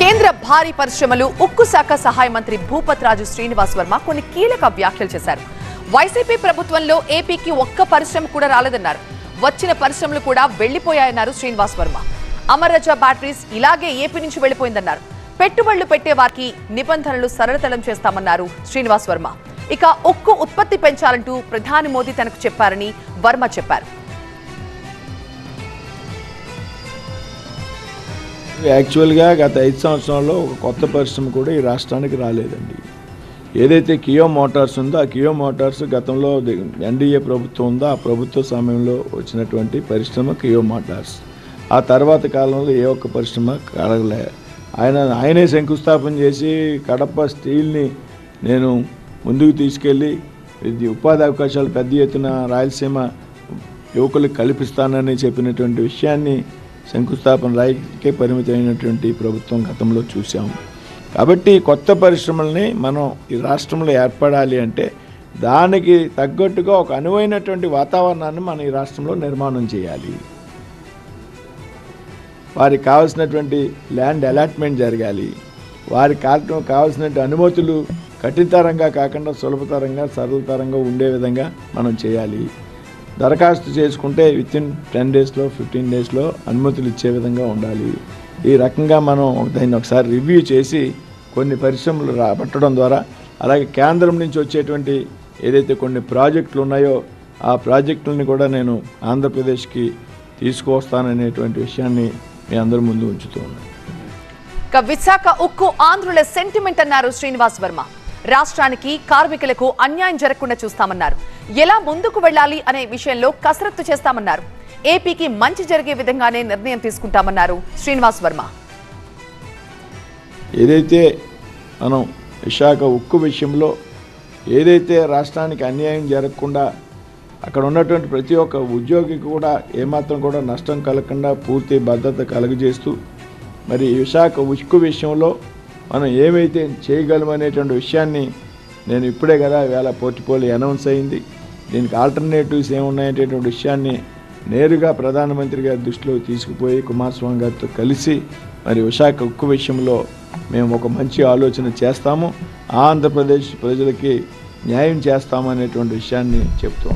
కేంద్ర భారీ పరిశ్రమలు ఉక్కు శాఖ సహాయ మంత్రి భూపత్ రాజు శ్రీనివాస్ వర్మ కొన్ని కీలక వ్యాఖ్యలు చేశారు. వైసీపీ ప్రభుత్వంలో ఏపీకి ఒక్క పరిశ్రమ కూడా రాలేదన్నారు. వచ్చిన పరిశ్రమలు కూడా వెళ్ళిపోయాయన్నారు శ్రీనివాస్ వర్మ. అమర్రజ బ్యాటరీస్ ఇలాగే ఏపీ నుంచి వెళ్ళిపోయిందన్నారు పెట్టుబడులు పెట్టే వారికి నిబంధనలు సరళతరం చేస్తామన్నారు శ్రీనివాస్ వర్మ. ఇక ఉక్కు ఉత్పత్తి పెంచాలంటూ ప్రధాని మోదీ తనకు చెప్పారని వర్మ చెప్పారు. యాక్చువల్గా గత ఐదు సంవత్సరాల్లో ఒక కొత్త పరిశ్రమ కూడా ఈ రాష్ట్రానికి రాలేదండి. ఏదైతే కియో మోటార్స్ ఉందో ఆ కియో మోటార్స్ గతంలో ఎన్డీఏ ప్రభుత్వం ఉందో ఆ ప్రభుత్వ సమయంలో వచ్చినటువంటి పరిశ్రమ కియో మోటార్స్. ఆ తర్వాత కాలంలో ఏ ఒక్క పరిశ్రమ కడగలే. ఆయన ఆయనే శంకుస్థాపన చేసి కడప స్టీల్ని నేను ముందుకు తీసుకెళ్ళి ఇది ఉపాధి అవకాశాలు పెద్ద ఎత్తున రాయలసీమ యువకులకు కల్పిస్తానని చెప్పినటువంటి విషయాన్ని శంకుస్థాపన రాయికే పరిమితమైనటువంటి ప్రభుత్వం గతంలో చూసాము కాబట్టి కొత్త పరిశ్రమల్ని మనం ఈ రాష్ట్రంలో ఏర్పడాలి అంటే దానికి తగ్గట్టుగా ఒక అనువైనటువంటి వాతావరణాన్ని మనం ఈ రాష్ట్రంలో నిర్మాణం చేయాలి. వారికి కావాల్సినటువంటి ల్యాండ్ అలాట్మెంట్ జరగాలి. వారికి కాక కావాల్సినటువంటి అనుమతులు కఠినతరంగా కాకుండా సులభతరంగా సరళతరంగా ఉండే విధంగా మనం చేయాలి. దరఖాస్తు చేసుకుంటే విత్ ఇన్ టెన్ డేస్లో ఫిఫ్టీన్ డేస్లో అనుమతులు ఇచ్చే విధంగా ఉండాలి. ఈ రకంగా మనం దాన్ని ఒకసారి రివ్యూ చేసి కొన్ని పరిశ్రమలు రాబట్టడం ద్వారా అలాగే కేంద్రం నుంచి వచ్చేటువంటి ఏదైతే కొన్ని ప్రాజెక్టులు ఉన్నాయో ఆ ప్రాజెక్టులని కూడా నేను ఆంధ్రప్రదేశ్కి తీసుకువస్తాననేటువంటి విషయాన్ని మీ అందరి ముందు ఉంచుతూ ఉన్నాను. విశాఖ ఉక్కు ఆంధ్రుల సెంటిమెంట్ అన్నారు శ్రీనివాస్ వర్మ. రాష్ట్రానికి కార్మికులకు అన్యాయం జరగకుండా చూస్తామన్నారు. ఎలా ముందుకు వెళ్ళాలి అనే విషయంలో కసరత్తు చేస్తామన్నారు. ఏపీకి మంచి జరిగే విధంగానే నిర్ణయం తీసుకుంటామన్నారు శ్రీనివాస్ వర్మ. ఏదైతే మనం విశాఖ ఉక్కు విషయంలో ఏదైతే రాష్ట్రానికి అన్యాయం జరగకుండా అక్కడ ఉన్నటువంటి ప్రతి ఒక్క ఉద్యోగికి కూడా ఏమాత్రం కూడా నష్టం కలగకుండా పూర్తి భద్రత కలుగజేస్తూ మరి విశాఖ ఉక్కు విషయంలో మనం ఏమైతే చేయగలమనేటువంటి విషయాన్ని నేను ఇప్పుడే కదా వేళ పోర్టిపోలియో అనౌన్స్ అయింది. దీనికి ఆల్టర్నేటివ్స్ ఏమున్నాయనేటువంటి విషయాన్ని నేరుగా ప్రధానమంత్రి గారి దృష్టిలో తీసుకుపోయి కుమారస్వామి గారితో కలిసి మరి విశాఖ ఉక్కు విషయంలో మేము ఒక మంచి ఆలోచన చేస్తాము. ఆంధ్రప్రదేశ్ ప్రజలకి న్యాయం చేస్తామనేటువంటి విషయాన్ని చెప్తూ